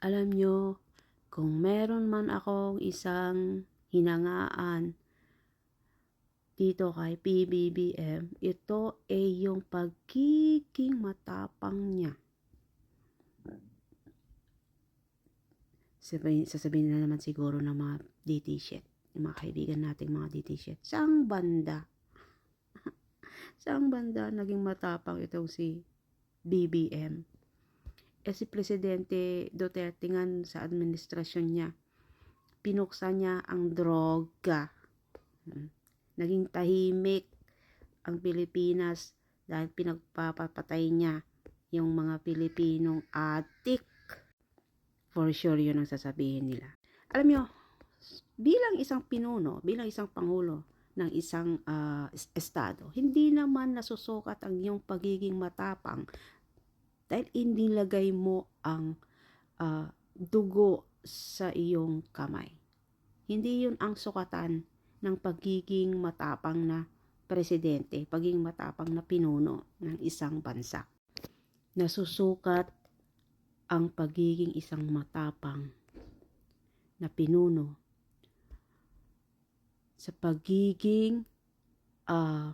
Alam nyo, kung meron man akong isang hinangaan dito kay PBBM, ito ay yung pagiging matapang niya. Sabihin, sasabihin na naman siguro ng mga DT shit, yung mga kaibigan nating mga DT shit. Saang banda? Saang banda naging matapang itong si BBM? Eh si Presidente Duterte nga sa administrasyon niya, pinuksan niya ang droga. Hmm. Naging tahimik ang Pilipinas dahil pinagpapatay niya yung mga Pilipinong adik. For sure yun ang sasabihin nila. Alam nyo, bilang isang pinuno, bilang isang pangulo ng isang uh, estado, hindi naman nasusukat ang iyong pagiging matapang dahil inilagay mo ang uh, dugo sa iyong kamay. Hindi yun ang sukatan ng pagiging matapang na presidente, pagiging matapang na pinuno ng isang bansa. Nasusukat ang pagiging isang matapang na pinuno sa pagiging uh,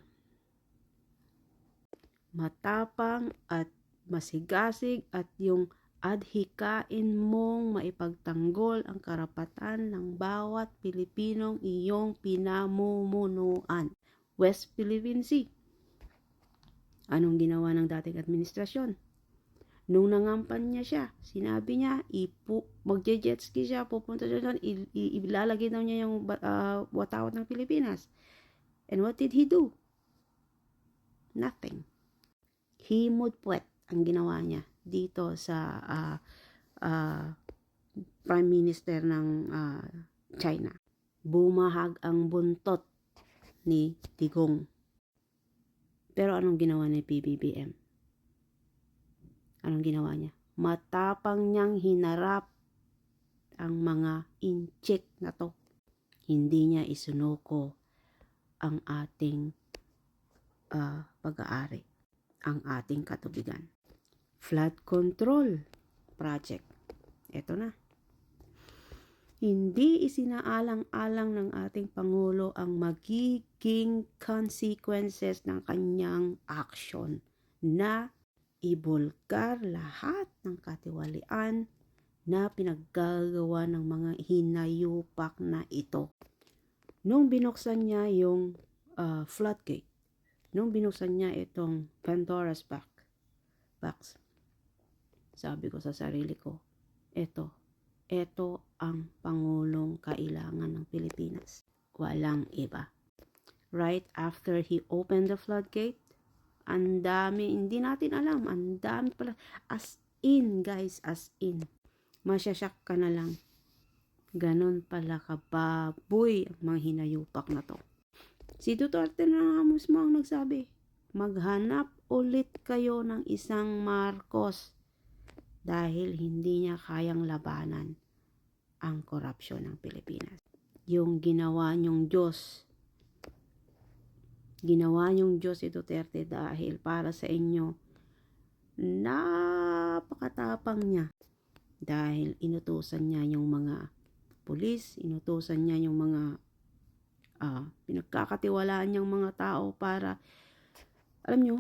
matapang at masigasig at yung adhikain mong maipagtanggol ang karapatan ng bawat Pilipinong iyong pinamumunuan. West Philippine Sea. Anong ginawa ng dating administrasyon? Nung nangampan niya siya, sinabi niya, ipu, magje-jet ski siya, pupunta siya doon, ilalagay daw niya yung uh, watawat ng Pilipinas. And what did he do? Nothing. Himod puwet ang ginawa niya dito sa uh, uh, Prime Minister ng uh, China. Bumahag ang buntot ni Tigong. Pero anong ginawa ni PBBM? Anong ginawa niya? Matapang niyang hinarap ang mga incheck na to. Hindi niya isunuko ang ating uh, pag-aari, ang ating katubigan flood control project. Ito na. Hindi isinaalang-alang ng ating Pangulo ang magiging consequences ng kanyang action na ibulgar lahat ng katiwalian na pinaggagawa ng mga hinayupak na ito. Nung binuksan niya yung uh, floodgate, nung binuksan niya itong Pandora's box, box sabi ko sa sarili ko, eto, eto ang Pangulong kailangan ng Pilipinas. Walang iba. Right after he opened the floodgate, ang dami, hindi natin alam, ang dami pala, as in guys, as in. Masyasyak ka na lang. Ganon pala kababoy ang mga hinayupak na to. Si Duterte na nga mismo ang nagsabi, maghanap ulit kayo ng isang Marcos dahil hindi niya kayang labanan ang korupsyon ng Pilipinas. Yung ginawa niyong Diyos, ginawa niyong Diyos si Duterte dahil para sa inyo, napakatapang niya dahil inutusan niya yung mga pulis, inutusan niya yung mga uh, pinagkakatiwalaan niyang mga tao para, alam niyo,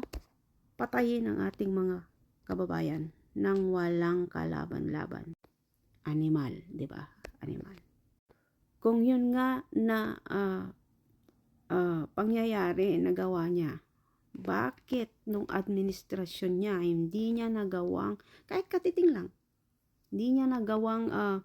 patayin ang ating mga kababayan ng walang kalaban-laban. Animal, 'di ba? Animal. Kung yun nga na uh, uh, pangyayari nagawa niya, bakit nung administrasyon niya hindi niya nagawang kahit katiting lang, hindi niya nagawang uh,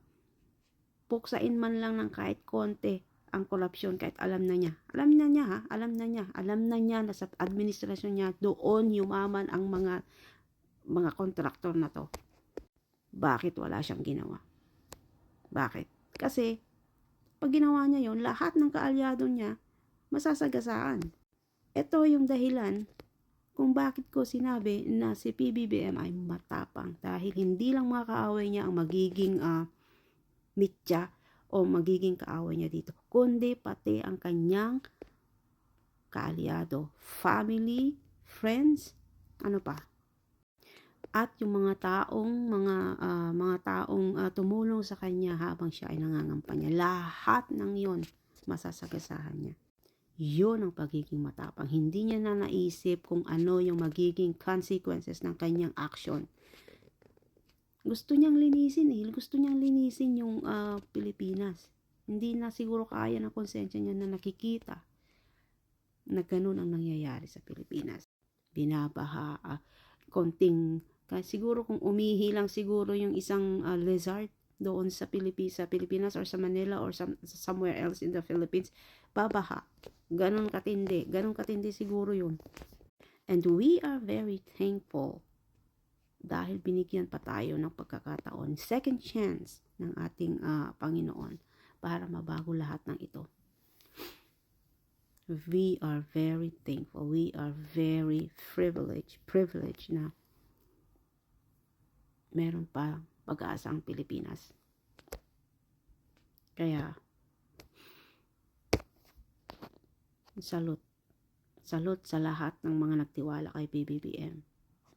puksain man lang ng kahit konti ang korupsyon kahit alam na niya. Alam na niya ha, alam na niya. Alam na niya na sa administrasyon niya doon yumaman ang mga mga kontraktor na to. Bakit wala siyang ginawa? Bakit? Kasi, pag ginawa niya yon lahat ng kaalyado niya, masasagasaan. Ito yung dahilan kung bakit ko sinabi na si PBBM ay matapang dahil hindi lang mga kaaway niya ang magiging uh, mitya o magiging kaaway niya dito, kundi pati ang kanyang kaalyado, family, friends, ano pa, at yung mga taong mga uh, mga taong ah, tumulong sa kanya habang siya ay nangangampanya. Lahat ng yon masasagasahan niya. Yun ang pagiging matapang. Hindi niya na naisip kung ano yung magiging consequences ng kanyang action. Gusto niyang linisin eh. Gusto niyang linisin yung ah, Pilipinas. Hindi na siguro kaya ng konsensya niya na nakikita na ganun ang nangyayari sa Pilipinas. Binabaha, ah, konting, siguro kung umihi lang siguro yung isang ah, lizard doon sa Pilipinas, sa Pilipinas or sa Manila or some, somewhere else in the Philippines, babaha. Ganon katindi. Ganon katindi siguro yun. And we are very thankful dahil binigyan pa tayo ng pagkakataon, second chance ng ating ah, Panginoon para mabago lahat ng ito. We are very thankful. We are very privileged, privileged na meron pa pag-asa ang Pilipinas. Kaya, salute. Salute sa lahat ng mga nagtiwala kay PBBM.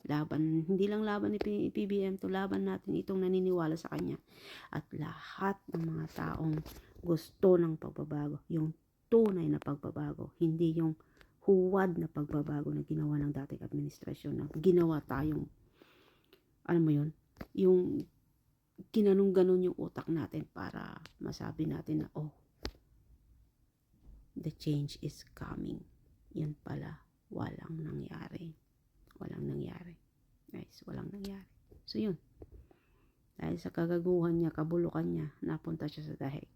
Laban, hindi lang laban ni P- PBM to, laban natin itong naniniwala sa kanya. At lahat ng mga taong gusto ng pagbabago, yung tunay na pagbabago, hindi yung huwad na pagbabago na ginawa ng dating administrasyon na ginawa tayong, alam mo yun, yung ginanong ganon yung utak natin para masabi natin na, oh, the change is coming. Yun pala, walang nangyari. Walang nangyari. Guys, walang nangyari. So, yun. Dahil sa kagaguhan niya, kabulukan niya, napunta siya sa dahig.